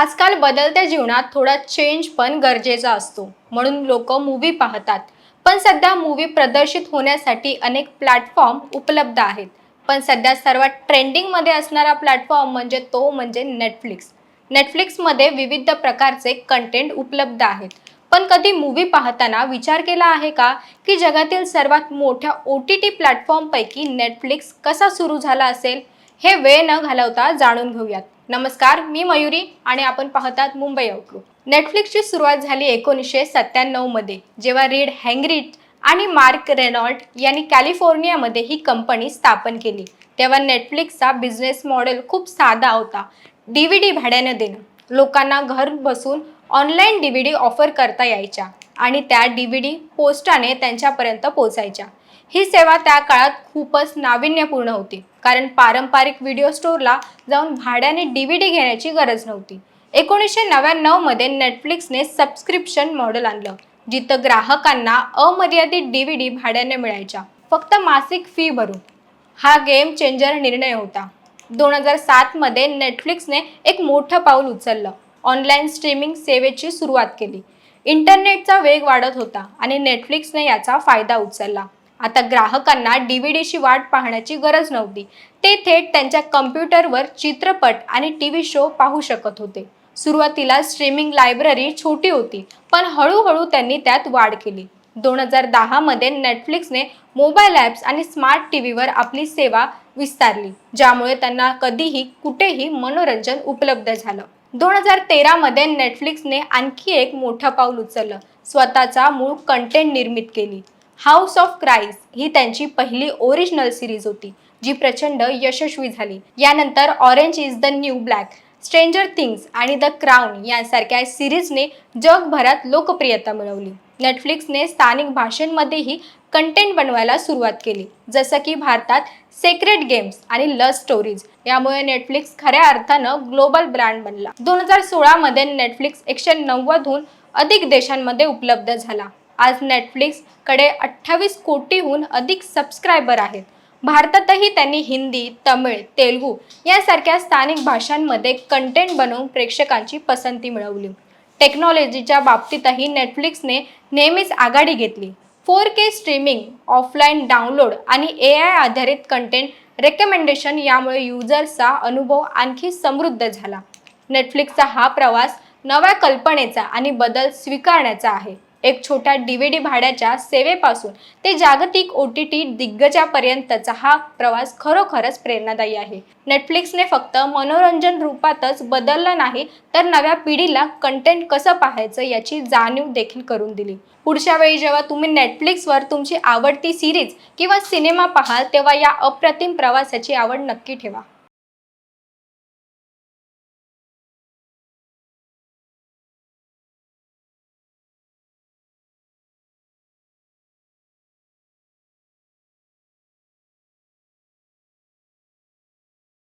आजकाल बदलत्या जीवनात थोडा चेंज पण गरजेचा असतो. म्हणून लोक मूवी पाहतात. पण सध्या मूवी प्रदर्शित होण्यासाठी अनेक प्लॅटफॉर्म उपलब्ध आहेत. पण सध्या सर्वात ट्रेंडिंगमध्ये असणारा प्लॅटफॉर्म म्हणजे तो म्हणजे नेटफ्लिक्स नेटफ्लिक्समध्ये विविध प्रकारचे कंटेंट उपलब्ध आहेत. पण कधी मूवी पाहताना विचार केला आहे का की जगातील सर्वात मोठ्या ओ टी टी प्लॅटफॉर्मपैकी नेटफ्लिक्स कसा सुरू झाला असेल? हे वेळ न घालवता जाणून घेऊयात. नमस्कार मी मयुरी आणि आपण पाहतात मुंबई आउटलुक नेटफ्लिक्सची सुरुवात झाली एकोणीसशे सत्त्याण्णवमध्ये जेव्हा रीड हँग्रिट आणि मार्क रेनॉल्ट यांनी कॅलिफोर्नियामध्ये ही कंपनी स्थापन केली. तेव्हा नेटफ्लिक्सचा बिझनेस मॉडेल खूप साधा होता. डी व्ही डी भाड्यानं देणं. लोकांना घर बसून online D V D offer करता यायच्या आणि त्या डी व्ही डी पोस्टाने त्यांच्यापर्यंत पोचायच्या. ही सेवा त्या काळात खूपच नाविन्यपूर्ण होती. कारण पारंपरिक व्हिडिओ स्टोअरला जाऊन भाड्याने डी व्ही डी घेण्याची गरज नव्हती. एकोणीसशे नव्याण्णवमध्ये नेटफ्लिक्सने सबस्क्रिप्शन मॉडेल आणलं जिथं ग्राहकांना अमर्यादित डी व्ही डी भाड्याने मिळायच्या. फक्त मासिक फी भरून. हा गेम चेंजर निर्णय होता. दोन हजार सातमध्ये नेटफ्लिक्सने एक मोठं पाऊल उचललं. ऑनलाईन स्ट्रीमिंग सेवेची सुरुवात केली. इंटरनेटचा वेग वाढत होता आणि नेटफ्लिक्सने याचा फायदा उचलला. आता ग्राहकांना डी व्ही डीची वाट पाहण्याची गरज नव्हती. ते थेट त्यांच्या कम्प्युटरवर चित्रपट आणि टी व्ही शो पाहू शकत होते. सुरुवातीला स्ट्रीमिंग लायब्ररी छोटी होती पण हळूहळू त्यांनी त्यात वाढ केली. दोन हजार दहामध्ये नेटफ्लिक्सने मोबाईल ॲप्स आणि स्मार्ट टी व्हीवर आपली सेवा विस्तारली ज्यामुळे त्यांना कधीही कुठेही मनोरंजन उपलब्ध झालं. दोन हजार तेरामध्ये नेटफ्लिक्सने आणखी एक मोठं पाऊल उचललं. स्वतःचा मूळ कंटेंट निर्मित केली. हाऊस ऑफ क्राईस ही त्यांची पहिली ओरिजिनल सिरीज होती जी प्रचंड यशस्वी झाली. यानंतर orange is the new black stranger things आणि द क्राऊन यांसारख्या सिरीजने जगभरात लोकप्रियता मिळवली. नेटफ्लिक्सने स्थानिक भाषांमध्येही कंटेंट बनवायला सुरुवात केली जसं की भारतात सेक्रेट गेम्स आणि लव स्टोरीज यामुळे नेटफ्लिक्स खऱ्या अर्थानं ग्लोबल ब्रँड बनला. दोन हजार सोळामध्ये नेटफ्लिक्स एकशे नव्वदहून अधिक देशांमध्ये उपलब्ध झाला. आज नेटफ्लिक्सकडे अठ्ठावीस कोटीहून अधिक सबस्क्रायबर आहेत. भारतातही त्यांनी हिंदी तमिळ तेलगू यासारख्या स्थानिक भाषांमध्ये कंटेंट बनवून प्रेक्षकांची पसंती मिळवली. टेक्नॉलॉजीच्या बाबतीतही नेटफ्लिक्सने नेहमीच आघाडी घेतली. Four K streaming offline download आणि ए आय आधारित कंटेंट रेकमेंडेशन यामुळे युजर्सचा अनुभव आणखी समृद्ध झाला. नेटफ्लिक्सचा हा प्रवास नव्या कल्पनेचा आणि बदल स्वीकारण्याचा आहे. एक छोट्या डी डी भाड्याच्या सेवेपासून ते जागतिक ओ टी टी दिग्गजापर्यंतचा हा प्रवास खरोखरच प्रेरणादायी आहे. नेटफ्लिक्सने फक्त मनोरंजन रूपातच बदललं नाही तर नव्या पिढीला कंटेंट कसं पाहायचं याची जाणीव देखील करून दिली. पुढच्या वेळी जेव्हा तुम्ही नेटफ्लिक्सवर तुमची आवडती सिरीज किंवा सिनेमा पाहाल तेव्हा या अप्रतिम प्रवासाची आवड नक्की ठेवा.